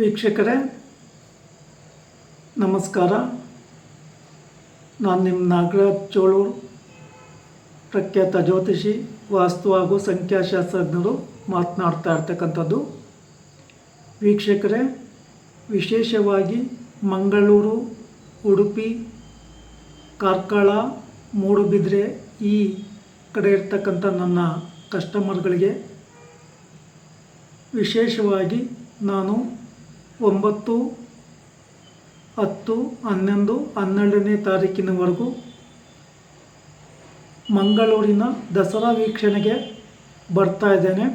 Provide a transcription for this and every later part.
ವೀಕ್ಷಕರೇ, ನಮಸ್ಕಾರ. ನಾನು ನಿಮ್ಮ ನಾಗರಾಜ್ ಚೋಳೂರು, ಪ್ರಖ್ಯಾತ ಜ್ಯೋತಿಷಿ, ವಾಸ್ತು ಹಾಗೂ ಸಂಖ್ಯಾಶಾಸ್ತ್ರಜ್ಞರು ಮಾತನಾಡ್ತಾ ಇರ್ತಕ್ಕಂಥದ್ದು. ವೀಕ್ಷಕರೇ, ವಿಶೇಷವಾಗಿ ಮಂಗಳೂರು, ಉಡುಪಿ, ಕಾರ್ಕಳ, ಮೂಡುಬಿದ್ರೆ ಈ ಕಡೆ ಇರ್ತಕ್ಕಂಥ ನನ್ನ ಕಸ್ಟಮರ್ಗಳಿಗೆ ವಿಶೇಷವಾಗಿ ನಾನು ಒಂಬತ್ತು, ಹತ್ತು, ಹನ್ನೊಂದು, ಹನ್ನೆರಡನೇ ತಾರೀಕಿನವರೆಗೂ ಮಂಗಳೂರಿನ ದಸರಾ ವೀಕ್ಷಣೆಗೆ ಬರ್ತಾ ಇದ್ದೇನೆ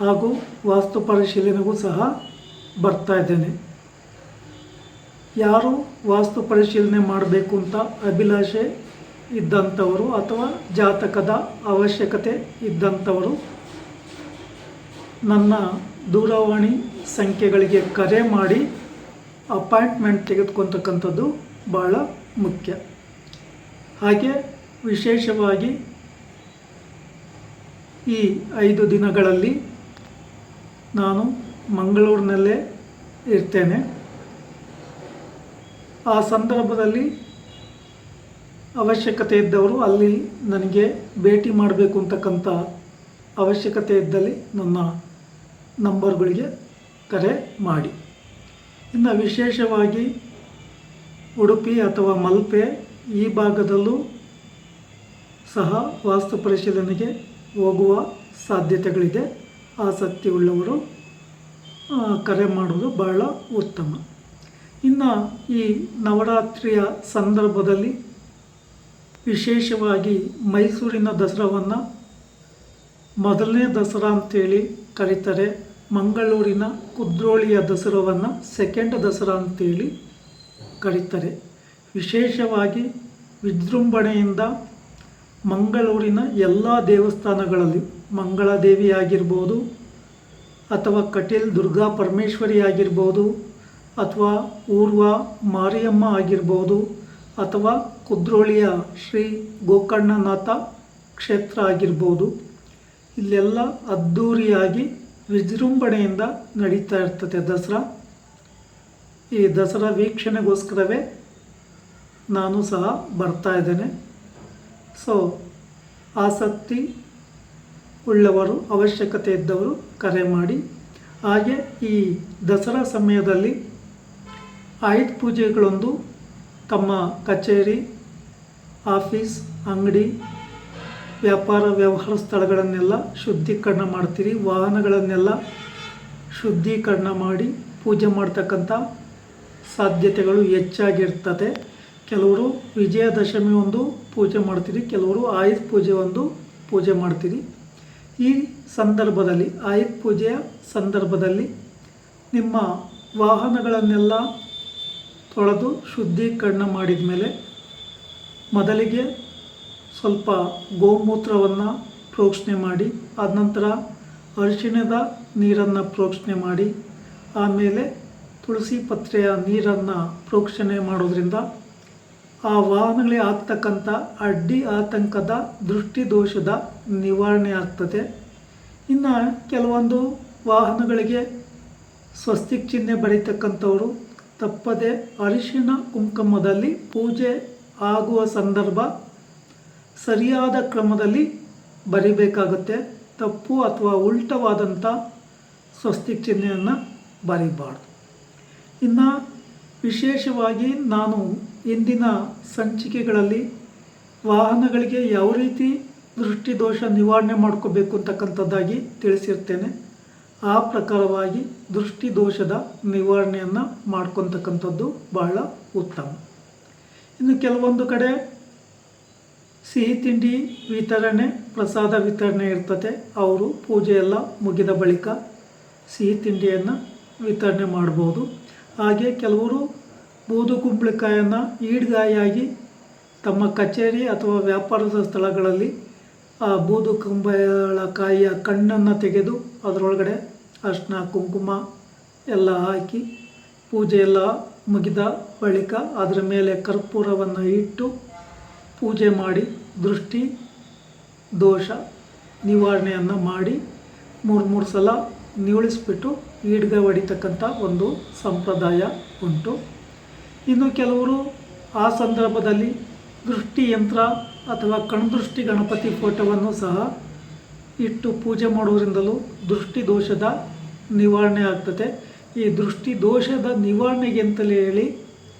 ಹಾಗೂ ವಾಸ್ತು ಪರಿಶೀಲನೆಗೂ ಸಹ ಬರ್ತಾ ಇದ್ದೇನೆ. ಯಾರು ವಾಸ್ತು ಪರಿಶೀಲನೆ ಮಾಡಬೇಕು ಅಂತ ಅಭಿಲಾಷೆ ಇದ್ದಂಥವರು ಅಥವಾ ಜಾತಕದ ಅವಶ್ಯಕತೆ ಇದ್ದಂಥವರು, ನನ್ನ ದೂರವಾಣಿ ಸಂಖ್ಯೆಗಳಿಗೆ ಕರೆ ಮಾಡಿ ಅಪಾಯಿಂಟ್ಮೆಂಟ್ ತೆಗೆದುಕೊತಕ್ಕಂಥದ್ದು ಭಾಳ ಮುಖ್ಯ. ಹಾಗೆ ವಿಶೇಷವಾಗಿ ಈ ಐದು ದಿನಗಳಲ್ಲಿ ನಾನು ಮಂಗಳೂರಿನಲ್ಲೇ ಇರ್ತೇನೆ. ಆ ಸಂದರ್ಭದಲ್ಲಿ ಅವಶ್ಯಕತೆ ಇದ್ದವರು ಅಲ್ಲಿ ನನಗೆ ಭೇಟಿ ಮಾಡಬೇಕು ಅಂತಕ್ಕಂಥ ಅವಶ್ಯಕತೆ ಇದ್ದಲ್ಲಿ ನನ್ನ ನಂಬರ್ಗಳಿಗೆ ಕರೆ ಮಾಡಿ. ಇನ್ನು ವಿಶೇಷವಾಗಿ ಉಡುಪಿ ಅಥವಾ ಮಲ್ಪೆ ಈ ಭಾಗದಲ್ಲೂ ಸಹ ವಾಸ್ತು ಪರಿಶೀಲನೆಗೆ ಹೋಗುವ ಸಾಧ್ಯತೆಗಳಿದೆ. ಆಸಕ್ತಿ ಉಳ್ಳವರು ಕರೆ ಮಾಡುವುದು ಬಹಳ ಉತ್ತಮ. ಇನ್ನು ಈ ನವರಾತ್ರಿಯ ಸಂದರ್ಭದಲ್ಲಿ ವಿಶೇಷವಾಗಿ ಮೈಸೂರಿನ ದಸರಾವನ್ನು ಮೊದಲನೇ ದಸರಾ ಅಂತೇಳಿ ಕರೀತಾರೆ. ಮಂಗಳೂರಿನ ಕುದ್ರೋಳಿಯ ದಸರಾವನ್ನು ಸೆಕೆಂಡ್ ದಸರಾ ಅಂತೇಳಿ ಕರೀತಾರೆ. ವಿಶೇಷವಾಗಿ ವಿಜೃಂಭಣೆಯಿಂದ ಮಂಗಳೂರಿನ ಎಲ್ಲ ದೇವಸ್ಥಾನಗಳಲ್ಲಿ ಮಂಗಳಾದೇವಿ ಆಗಿರ್ಬೋದು ಅಥವಾ ಕಟೀಲ್ ದುರ್ಗಾ ಪರಮೇಶ್ವರಿ ಆಗಿರ್ಬೋದು ಅಥವಾ ಊರ್ವ ಮಾರಿಯಮ್ಮ ಆಗಿರ್ಬೋದು ಅಥವಾ ಕುದ್ರೋಳಿಯ ಶ್ರೀ ಗೋಕರ್ಣನಾಥ ಕ್ಷೇತ್ರ ಆಗಿರ್ಬೋದು. ಇಲ್ಲೆಲ್ಲ ಅದ್ಧೂರಿಯಾಗಿ ವಿಜೃಂಭಣೆಯಿಂದ ನಡೀತಾ ಇರ್ತದೆ ದಸರಾ. ಈ ದಸರಾ ವೀಕ್ಷಣೆಗೋಸ್ಕರವೇ ನಾನು ಸಹ ಬರ್ತಾ ಇದ್ದೇನೆ. ಸೊ ಆಸಕ್ತಿ ಉಳ್ಳವರು, ಅವಶ್ಯಕತೆ ಇದ್ದವರು ಕರೆ ಮಾಡಿ. ಹಾಗೆ ಈ ದಸರಾ ಸಮಯದಲ್ಲಿ ಆಯುಧ ಪೂಜೆಗಳೊಂದು ತಮ್ಮ ಕಚೇರಿ, ಆಫೀಸ್, ಅಂಗಡಿ ವ್ಯಾಪಾರ, ವ್ಯವಹಾರ ಸ್ಥಳಗಳನ್ನೆಲ್ಲ ಶುದ್ಧೀಕರಣ ಮಾಡ್ತೀರಿ. ವಾಹನಗಳನ್ನೆಲ್ಲ ಶುದ್ಧೀಕರಣ ಮಾಡಿ ಪೂಜೆ ಮಾಡ್ತಕ್ಕಂಥ ಸಾಧ್ಯತೆಗಳು ಹೆಚ್ಚಾಗಿರ್ತದೆ. ಕೆಲವರು ವಿಜಯದಶಮಿ ಒಂದು ಪೂಜೆ ಮಾಡ್ತೀರಿ, ಕೆಲವರು ಆಯುಧ ಪೂಜೆ ಒಂದು ಪೂಜೆ ಮಾಡ್ತೀರಿ. ಈ ಸಂದರ್ಭದಲ್ಲಿ, ಆಯುಧ ಪೂಜೆಯ ಸಂದರ್ಭದಲ್ಲಿ ನಿಮ್ಮ ವಾಹನಗಳನ್ನೆಲ್ಲ ತೊಳೆದು ಶುದ್ಧೀಕರಣ ಮಾಡಿದ ಮೇಲೆ ಮೊದಲಿಗೆ ಸ್ವಲ್ಪ ಗೋಮೂತ್ರವನ್ನು ಪ್ರೋಕ್ಷಣೆ ಮಾಡಿ ಆದ ನಂತರ ಅರಿಶಿಣದ ನೀರನ್ನು ಪ್ರೋಕ್ಷಣೆ ಮಾಡಿ ಆಮೇಲೆ ತುಳಸಿ ಪತ್ರೆಯ ನೀರನ್ನು ಪ್ರೋಕ್ಷಣೆ ಮಾಡೋದ್ರಿಂದ ಆ ವಾಹನಗಳಿಗೆ ಆಗ್ತಕ್ಕಂಥ ಅಡ್ಡಿ ಆತಂಕದ ದೃಷ್ಟಿ ದೋಷದ ನಿವಾರಣೆ ಆಗ್ತದೆ. ಇನ್ನು ಕೆಲವೊಂದು ವಾಹನಗಳಿಗೆ ಸ್ವಸ್ತಿಕ್ ಚಿಹ್ನೆ ಬರೀತಕ್ಕಂಥವರು ತಪ್ಪದೆ ಅರಿಶಿಣ ಕುಂಕುಮದಲ್ಲಿ ಪೂಜೆ ಆಗುವ ಸಂದರ್ಭ ಸರಿಯಾದ ಕ್ರಮದಲ್ಲಿ ಬರಿಬೇಕಾಗುತ್ತೆ. ತಪ್ಪು ಅಥವಾ ಉಲ್ಟವಾದಂಥ ಸ್ವಸ್ತಿಕ್ ಚಿಹ್ನೆಯನ್ನು ಬರೀಬಾರ್ದು. ಇನ್ನು ವಿಶೇಷವಾಗಿ ನಾನು ಇಂದಿನ ಸಂಚಿಕೆಗಳಲ್ಲಿ ವಾಹನಗಳಿಗೆ ಯಾವ ರೀತಿ ದೃಷ್ಟಿದೋಷ ನಿವಾರಣೆ ಮಾಡ್ಕೋಬೇಕು ಅಂತಕ್ಕಂಥದ್ದಾಗಿ ತಿಳಿಸಿರ್ತೇನೆ. ಆ ಪ್ರಕಾರವಾಗಿ ದೃಷ್ಟಿದೋಷದ ನಿವಾರಣೆಯನ್ನು ಮಾಡ್ಕೊತಕ್ಕಂಥದ್ದು ಬಹಳ ಉತ್ತಮ. ಇನ್ನು ಕೆಲವೊಂದು ಕಡೆ ಸಿಹಿ ತಿಂಡಿ ವಿತರಣೆ, ಪ್ರಸಾದ ವಿತರಣೆ ಇರ್ತದೆ ಅವರು ಪೂಜೆ ಎಲ್ಲ ಮುಗಿದ ಬಳಿಕ ಸಿಹಿ ತಿಂಡಿಯನ್ನು ವಿತರಣೆ ಮಾಡ್ಬೋದು. ಹಾಗೆ ಕೆಲವರು ಬೂದು ಕುಂಬಳಕಾಯನ್ನು ಈಡ್ಗಾಯಾಗಿ ತಮ್ಮ ಕಚೇರಿ ಅಥವಾ ವ್ಯಾಪಾರದ ಸ್ಥಳಗಳಲ್ಲಿ ಆ ಬೂದು ಕುಂಬಳಕಾಯಿಯ ಕಣ್ಣನ್ನು ತೆಗೆದು ಅದರೊಳಗಡೆ ಅರ್ಶಿನ ಕುಂಕುಮ ಎಲ್ಲ ಹಾಕಿ ಪೂಜೆ ಎಲ್ಲ ಮುಗಿದ ಬಳಿಕ ಅದರ ಮೇಲೆ ಕರ್ಪೂರವನ್ನು ಇಟ್ಟು ಪೂಜೆ ಮಾಡಿ, ದೃಷ್ಟಿ, ದೋಷ ನಿವಾರಣೆಯನ್ನು ಮಾಡಿ ಮೂರು ಮೂರು ಸಲ ನಿವಳಿಸ್ಬಿಟ್ಟು ಈಡ್ಗ ಹೊಡಿತಕ್ಕಂಥ ಒಂದು ಸಂಪ್ರದಾಯ ಉಂಟು. ಇನ್ನು ಕೆಲವರು ಆ ಸಂದರ್ಭದಲ್ಲಿ ದೃಷ್ಟಿ ಯಂತ್ರ ಅಥವಾ ಕಣ್ದೃಷ್ಟಿ ಗಣಪತಿ ಫೋಟೋವನ್ನು ಸಹ ಇಟ್ಟು ಪೂಜೆ ಮಾಡುವುದರಿಂದಲೂ ದೃಷ್ಟಿ ದೋಷದ ನಿವಾರಣೆ ಆಗ್ತದೆ. ಈ ದೃಷ್ಟಿ ದೋಷದ ನಿವಾರಣೆಗೆ ಅಂತಲೇ ಹೇಳಿ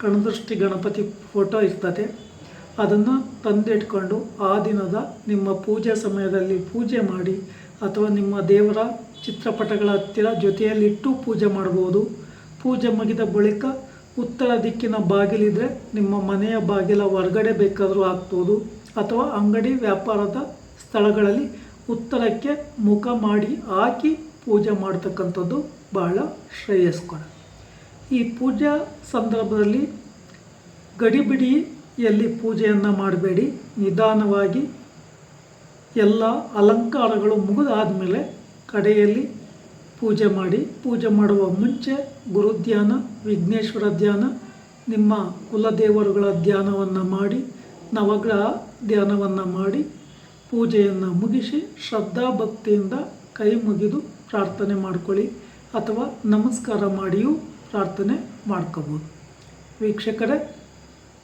ಕಣ್ದೃಷ್ಟಿ ಗಣಪತಿ ಫೋಟೋ ಇರ್ತದೆ. ಅದನ್ನು ತಂದಿಟ್ಕೊಂಡು ಆ ದಿನದ ನಿಮ್ಮ ಪೂಜೆ ಸಮಯದಲ್ಲಿ ಪೂಜೆ ಮಾಡಿ ಅಥವಾ ನಿಮ್ಮ ದೇವರ ಚಿತ್ರಪಟಗಳ ಹತ್ತಿರ ಜೊತೆಯಲ್ಲಿಟ್ಟು ಪೂಜೆ ಮಾಡ್ಬೋದು. ಪೂಜೆ ಮುಗಿದ ಬಳಿಕ ಉತ್ತರ ದಿಕ್ಕಿನ ಬಾಗಿಲಿದ್ರೆ ನಿಮ್ಮ ಮನೆಯ ಬಾಗಿಲ ಹೊರಗಡೆ ಬೇಕಾದರೂ ಹಾಕ್ಬೋದು ಅಥವಾ ಅಂಗಡಿ ವ್ಯಾಪಾರದ ಸ್ಥಳಗಳಲ್ಲಿ ಉತ್ತರಕ್ಕೆ ಮುಖ ಮಾಡಿ ಹಾಕಿ ಪೂಜೆ ಮಾಡ್ತಕ್ಕಂಥದ್ದು ಬಹಳ ಶ್ರೇಯಸ್ಕರ. ಈ ಪೂಜಾ ಸಂದರ್ಭದಲ್ಲಿ ಗಡಿಬಿಡಿಯಲ್ಲಿ ಪೂಜೆಯನ್ನು ಮಾಡಬೇಡಿ, ನಿಧಾನವಾಗಿ ಎಲ್ಲ ಅಲಂಕಾರಗಳು ಮುಗಿದಾದ ಮೇಲೆ ಕಡೆಯಲ್ಲಿ ಪೂಜೆ ಮಾಡಿ. ಪೂಜೆ ಮಾಡುವ ಮುಂಚೆ ಗುರುಧ್ಯಾನ ವಿಘ್ನೇಶ್ವರ ಧ್ಯಾನ, ನಿಮ್ಮ ಕುಲದೇವರುಗಳ ಧ್ಯಾನವನ್ನು ಮಾಡಿ, ನವಗ್ರಹ ಧ್ಯಾನವನ್ನು ಮಾಡಿ, ಪೂಜೆಯನ್ನು ಮುಗಿಸಿ ಶ್ರದ್ಧಾಭಕ್ತಿಯಿಂದ ಕೈ ಮುಗಿದು ಪ್ರಾರ್ಥನೆ ಮಾಡ್ಕೊಳ್ಳಿ ಅಥವಾ ನಮಸ್ಕಾರ ಮಾಡಿಯೂ ಪ್ರಾರ್ಥನೆ ಮಾಡ್ಕೋಬೋದು. ವೀಕ್ಷಕರೇ